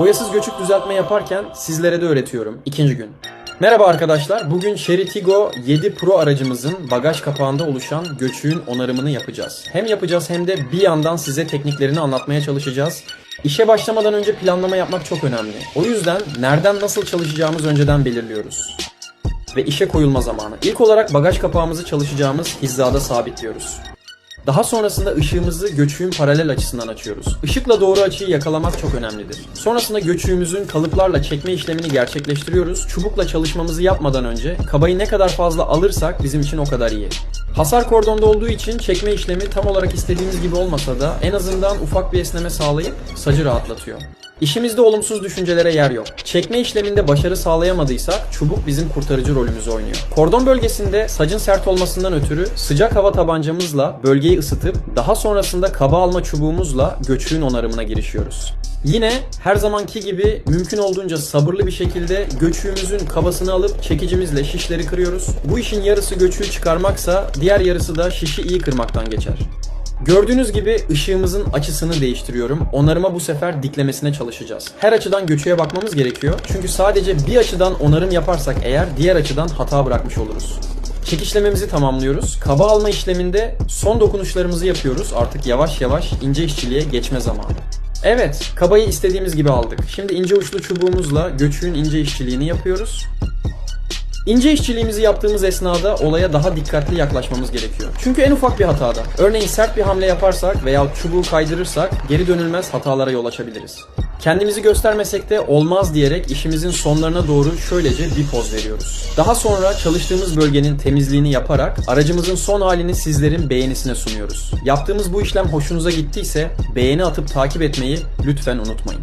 Boyasız göçük düzeltme yaparken sizlere de öğretiyorum. İkinci gün. Merhaba arkadaşlar. Bugün Chery Tiggo 7 Pro aracımızın bagaj kapağında oluşan göçüğün onarımını yapacağız. Hem yapacağız hem de bir yandan size tekniklerini anlatmaya çalışacağız. İşe başlamadan önce planlama yapmak çok önemli. O yüzden nereden nasıl çalışacağımız önceden belirliyoruz. Ve işe koyulma zamanı. İlk olarak bagaj kapağımızı çalışacağımız hizada sabitliyoruz. Daha sonrasında ışığımızı göçüğün paralel açısından açıyoruz. Işıkla doğru açıyı yakalamak çok önemlidir. Sonrasında göçüğümüzün kalıplarla çekme işlemini gerçekleştiriyoruz. Çubukla çalışmamızı yapmadan önce kabayı ne kadar fazla alırsak bizim için o kadar iyi. Hasar kordonda olduğu için çekme işlemi tam olarak istediğimiz gibi olmasa da en azından ufak bir esneme sağlayıp sacı rahatlatıyor. İşimizde olumsuz düşüncelere yer yok. Çekme işleminde başarı sağlayamadıysak çubuk bizim kurtarıcı rolümüzü oynuyor. Kordon bölgesinde sacın sert olmasından ötürü sıcak hava tabancamızla bölgeyi ısıtıp daha sonrasında kaba alma çubuğumuzla göçüğün onarımına girişiyoruz. Yine her zamanki gibi mümkün olduğunca sabırlı bir şekilde göçüğümüzün kabasını alıp çekicimizle şişleri kırıyoruz. Bu işin yarısı göçüğü çıkarmaksa diğer yarısı da şişi iyi kırmaktan geçer. Gördüğünüz gibi ışığımızın açısını değiştiriyorum. Onarıma bu sefer diklemesine çalışacağız. Her açıdan göçüğe bakmamız gerekiyor. Çünkü sadece bir açıdan onarım yaparsak eğer diğer açıdan hata bırakmış oluruz. Çekişlememizi tamamlıyoruz. Kaba alma işleminde son dokunuşlarımızı yapıyoruz. Artık yavaş yavaş ince işçiliğe geçme zamanı. Evet, kabayı istediğimiz gibi aldık. Şimdi ince uçlu çubuğumuzla göçüğün ince işçiliğini yapıyoruz. İnce işçiliğimizi yaptığımız esnada olaya daha dikkatli yaklaşmamız gerekiyor. Çünkü en ufak bir hatada, örneğin sert bir hamle yaparsak veya çubuğu kaydırırsak geri dönülmez hatalara yol açabiliriz. Kendimizi göstermesek de olmaz diyerek işimizin sonlarına doğru şöylece bir poz veriyoruz. Daha sonra çalıştığımız bölgenin temizliğini yaparak aracımızın son halini sizlerin beğenisine sunuyoruz. Yaptığımız bu işlem hoşunuza gittiyse beğeni atıp takip etmeyi lütfen unutmayın.